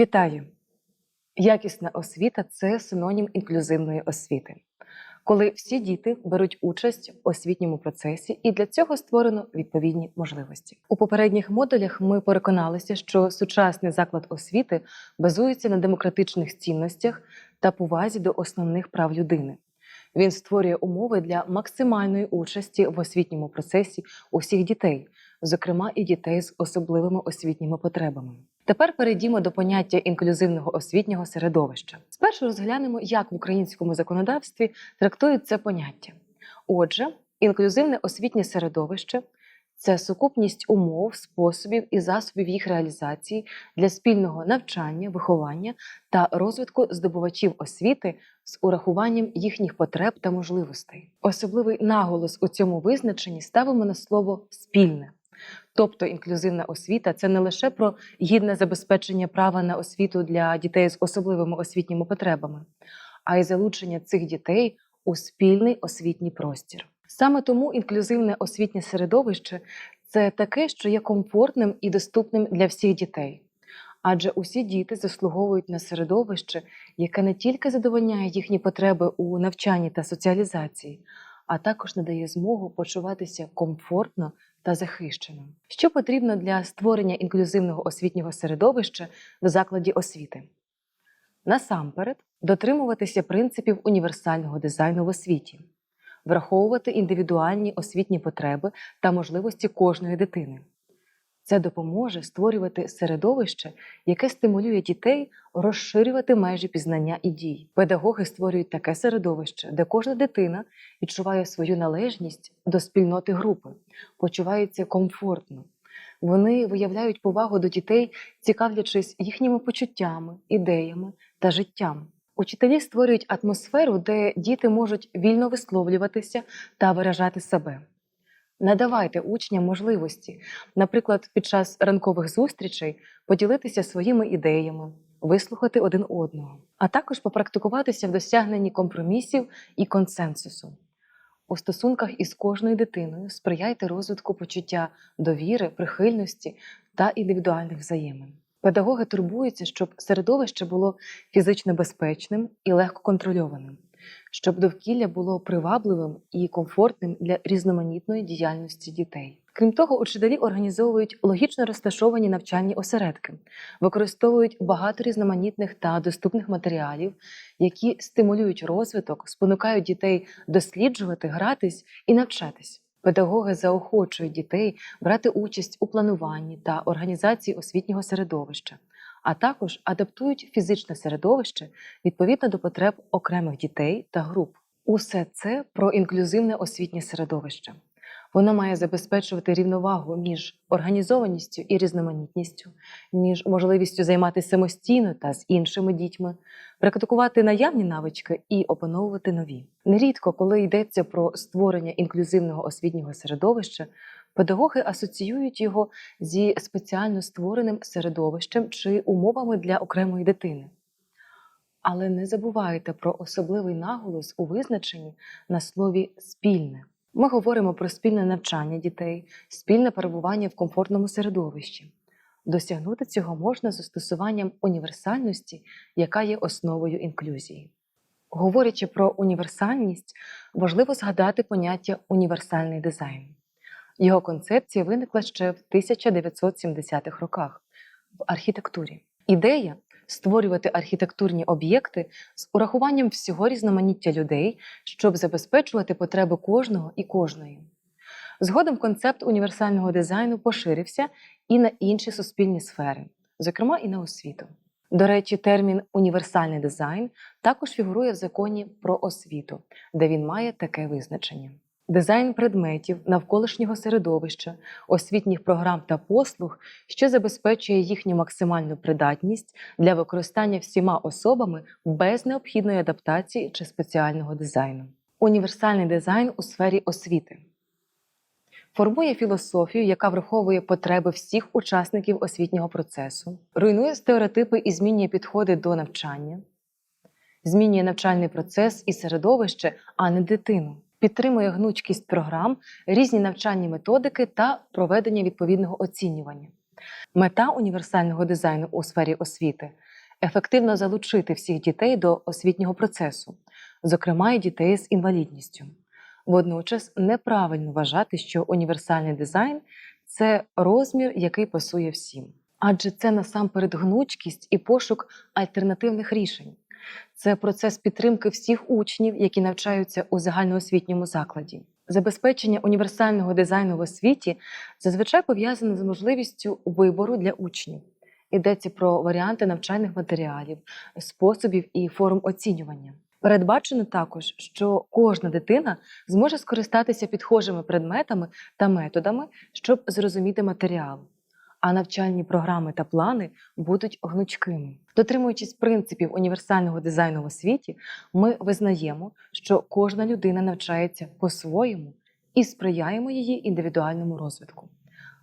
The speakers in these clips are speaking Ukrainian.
Вітаю! Якісна освіта це синонім інклюзивної освіти, коли всі діти беруть участь в освітньому процесі, і для цього створено відповідні можливості. У попередніх модулях ми переконалися, що сучасний заклад освіти базується на демократичних цінностях та повазі до основних прав людини. Він створює умови для максимальної участі в освітньому процесі усіх дітей, зокрема і дітей з особливими освітніми потребами. Тепер перейдімо до поняття інклюзивного освітнього середовища. Спершу розглянемо, як в українському законодавстві трактують це поняття. Отже, інклюзивне освітнє середовище це сукупність умов, способів і засобів їх реалізації для спільного навчання, виховання та розвитку здобувачів освіти з урахуванням їхніх потреб та можливостей. Особливий наголос у цьому визначенні ставимо на слово спільне. Тобто інклюзивна освіта це не лише про гідне забезпечення права на освіту для дітей з особливими освітніми потребами, а й залучення цих дітей у спільний освітній простір. Саме тому інклюзивне освітнє середовище це таке, що є комфортним і доступним для всіх дітей. Адже усі діти заслуговують на середовище, яке не тільки задовольняє їхні потреби у навчанні та соціалізації, а також надає змогу почуватися комфортно та захищено. Що потрібно для створення інклюзивного освітнього середовища в закладі освіти? Насамперед, дотримуватися принципів універсального дизайну в освіті, враховувати індивідуальні освітні потреби та можливості кожної дитини. Це допоможе створювати середовище, яке стимулює дітей розширювати межі пізнання і дій. Педагоги створюють таке середовище, де кожна дитина відчуває свою належність до спільноти групи, почувається комфортно. Вони виявляють повагу до дітей, цікавлячись їхніми почуттями, ідеями та життям. Учителі створюють атмосферу, де діти можуть вільно висловлюватися та виражати себе. Надавайте учням можливості, наприклад, під час ранкових зустрічей поділитися своїми ідеями, вислухати один одного, а також попрактикуватися в досягненні компромісів і консенсусу. У стосунках із кожною дитиною сприяйте розвитку почуття довіри, прихильності та індивідуальних взаємин. Педагоги турбуються, щоб середовище було фізично безпечним і легко контрольованим щоб довкілля було привабливим і комфортним для різноманітної діяльності дітей. Крім того, учителі організовують логічно розташовані навчальні осередки, використовують багато різноманітних та доступних матеріалів, які стимулюють розвиток, спонукають дітей досліджувати, гратись і навчатись. Педагоги заохочують дітей брати участь у плануванні та організації освітнього середовища, а також адаптують фізичне середовище відповідно до потреб окремих дітей та груп. Усе це про інклюзивне освітнє середовище. Воно має забезпечувати рівновагу між організованістю і різноманітністю, між можливістю займатися самостійно та з іншими дітьми, практикувати наявні навички і опановувати нові. Нерідко, коли йдеться про створення інклюзивного освітнього середовища, педагоги асоціюють його зі спеціально створеним середовищем чи умовами для окремої дитини. Але не забувайте про особливий наголос у визначенні на слові спільне. Ми говоримо про спільне навчання дітей, спільне перебування в комфортному середовищі. Досягнути цього можна застосуванням універсальності, яка є основою інклюзії. Говорячи про універсальність, важливо згадати поняття універсальний дизайн. Його концепція виникла ще в 1970-х роках в архітектурі. Ідея створювати архітектурні об'єкти з урахуванням всього різноманіття людей, щоб забезпечувати потреби кожного і кожної. Згодом концепт універсального дизайну поширився і на інші суспільні сфери, зокрема і на освіту. До речі, термін універсальний дизайн також фігурує в законі про освіту, де він має таке визначення. Дизайн предметів, навколишнього середовища, освітніх програм та послуг, що забезпечує їхню максимальну придатність для використання всіма особами без необхідної адаптації чи спеціального дизайну. Універсальний дизайн у сфері освіти формує філософію, яка враховує потреби всіх учасників освітнього процесу, руйнує стереотипи і змінює підходи до навчання, змінює навчальний процес і середовище, а не дитину підтримує гнучкість програм, різні навчальні методики та проведення відповідного оцінювання. Мета універсального дизайну у сфері освіти ефективно залучити всіх дітей до освітнього процесу, зокрема і дітей з інвалідністю. Водночас неправильно вважати, що універсальний дизайн це розмір, який пасує всім. Адже це насамперед гнучкість і пошук альтернативних рішень. Це процес підтримки всіх учнів, які навчаються у загальноосвітньому закладі. Забезпечення універсального дизайну в освіті зазвичай пов'язане з можливістю вибору для учнів. Йдеться про варіанти навчальних матеріалів, способів і форм оцінювання. Передбачено також, що кожна дитина зможе скористатися підхожими предметами та методами, щоб зрозуміти матеріал. А навчальні програми та плани будуть гнучкими. Дотримуючись принципів універсального дизайну в освіті, ми визнаємо, що кожна людина навчається по-своєму і сприяємо її індивідуальному розвитку.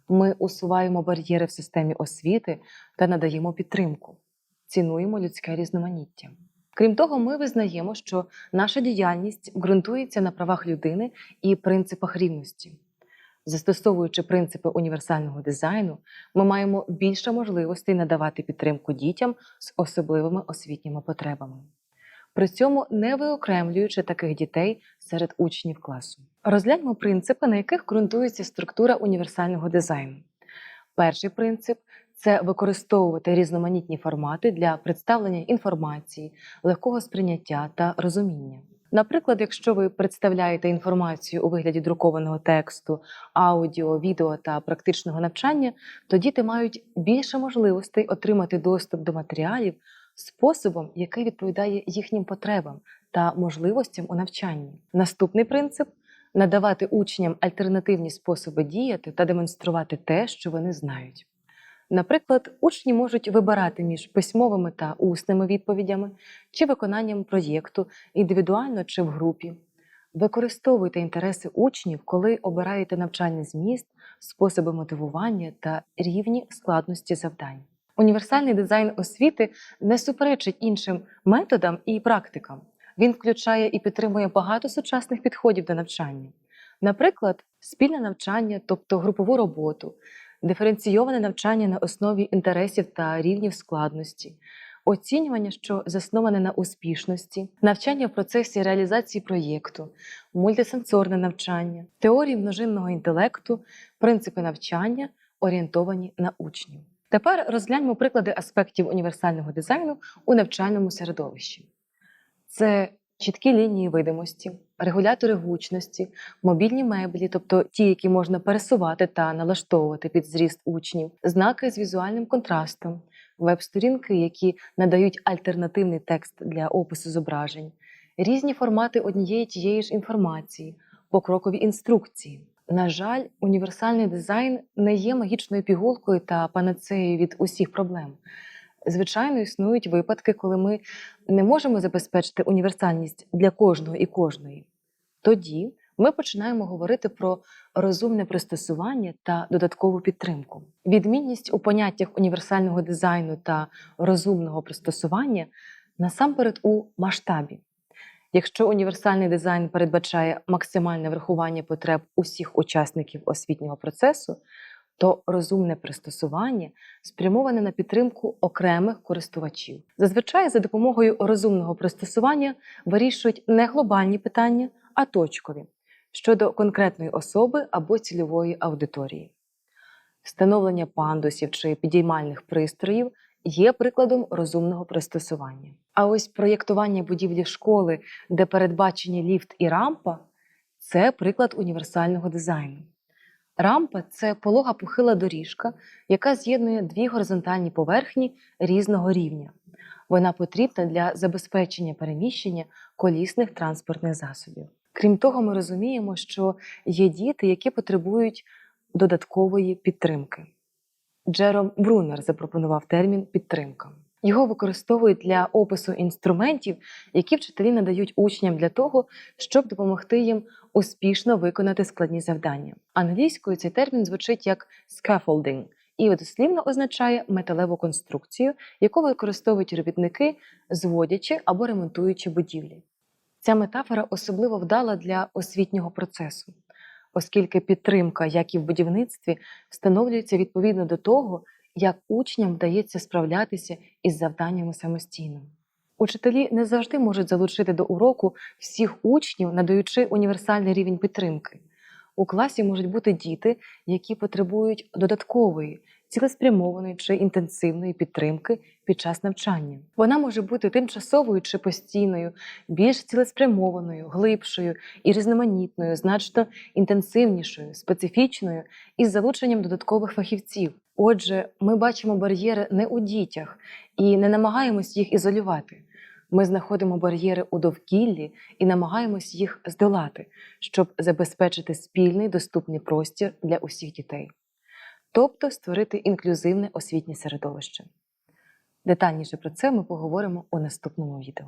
Ми усуваємо бар'єри в системі освіти та надаємо підтримку, цінуємо людське різноманіття. Крім того, ми визнаємо, що наша діяльність ґрунтується на правах людини і принципах рівності. Застосовуючи принципи універсального дизайну, ми маємо більше можливостей надавати підтримку дітям з особливими освітніми потребами, при цьому не виокремлюючи таких дітей серед учнів класу. Розгляньмо принципи, на яких ґрунтується структура універсального дизайну. Перший принцип це використовувати різноманітні формати для представлення інформації, легкого сприйняття та розуміння. Наприклад, якщо ви представляєте інформацію у вигляді друкованого тексту, аудіо, відео та практичного навчання, то діти мають більше можливостей отримати доступ до матеріалів способом, який відповідає їхнім потребам та можливостям у навчанні. Наступний принцип надавати учням альтернативні способи діяти та демонструвати те, що вони знають. Наприклад, учні можуть вибирати між письмовими та усними відповідями чи виконанням проєкту індивідуально чи в групі. Використовуйте інтереси учнів, коли обираєте навчальний зміст, способи мотивування та рівні складності завдань. Універсальний дизайн освіти не суперечить іншим методам і практикам. Він включає і підтримує багато сучасних підходів до навчання. Наприклад, спільне навчання, тобто групову роботу, диференційоване навчання на основі інтересів та рівнів складності, оцінювання, що засноване на успішності, навчання в процесі реалізації проєкту, мультисенсорне навчання, теорії множинного інтелекту, принципи навчання, орієнтовані на учнів. Тепер розгляньмо приклади аспектів універсального дизайну у навчальному середовищі. Це чіткі лінії видимості, регулятори гучності, мобільні меблі, тобто ті, які можна пересувати та налаштовувати під зріст учнів, знаки з візуальним контрастом, веб-сторінки, які надають альтернативний текст для опису зображень, різні формати однієї тієї ж інформації, покрокові інструкції. На жаль, універсальний дизайн не є магічною пігулкою та панацеєю від усіх проблем. Звичайно, існують випадки, коли ми не можемо забезпечити універсальність для кожного і кожної. Тоді ми починаємо говорити про розумне пристосування та додаткову підтримку. Відмінність у поняттях універсального дизайну та розумного пристосування насамперед у масштабі. Якщо універсальний дизайн передбачає максимальне врахування потреб усіх учасників освітнього процесу, то розумне пристосування спрямоване на підтримку окремих користувачів. Зазвичай за допомогою розумного пристосування вирішують не глобальні питання, а точкові щодо конкретної особи або цільової аудиторії. Встановлення пандусів чи підіймальних пристроїв є прикладом розумного пристосування. А ось проєктування будівлі школи, де передбачені ліфт і рампа це приклад універсального дизайну. Рампа це полога похила доріжка, яка з'єднує дві горизонтальні поверхні різного рівня. Вона потрібна для забезпечення переміщення колісних транспортних засобів. Крім того, ми розуміємо, що є діти, які потребують додаткової підтримки. Джером Брунер запропонував термін підтримка. Його використовують для опису інструментів, які вчителі надають учням для того, щоб допомогти їм успішно виконати складні завдання. Англійською цей термін звучить як scaffolding і дослівно означає металеву конструкцію, яку використовують робітники, зводячи або ремонтуючи будівлі. Ця метафора особливо вдала для освітнього процесу, оскільки підтримка, як і в будівництві, встановлюється відповідно до того, як учням вдається справлятися із завданнями самостійно. Учителі не завжди можуть залучити до уроку всіх учнів, надаючи універсальний рівень підтримки. У класі можуть бути діти, які потребують додаткової, цілеспрямованої чи інтенсивної підтримки під час навчання. Вона може бути тимчасовою чи постійною, більш цілеспрямованою, глибшою і різноманітною, значно інтенсивнішою, специфічною із залученням додаткових фахівців. Отже, ми бачимо бар'єри не у дітях і не намагаємось їх ізолювати. Ми знаходимо бар'єри у довкіллі і намагаємось їх здолати, щоб забезпечити спільний доступний простір для усіх дітей, тобто створити інклюзивне освітнє середовище. Детальніше про це ми поговоримо у наступному відео.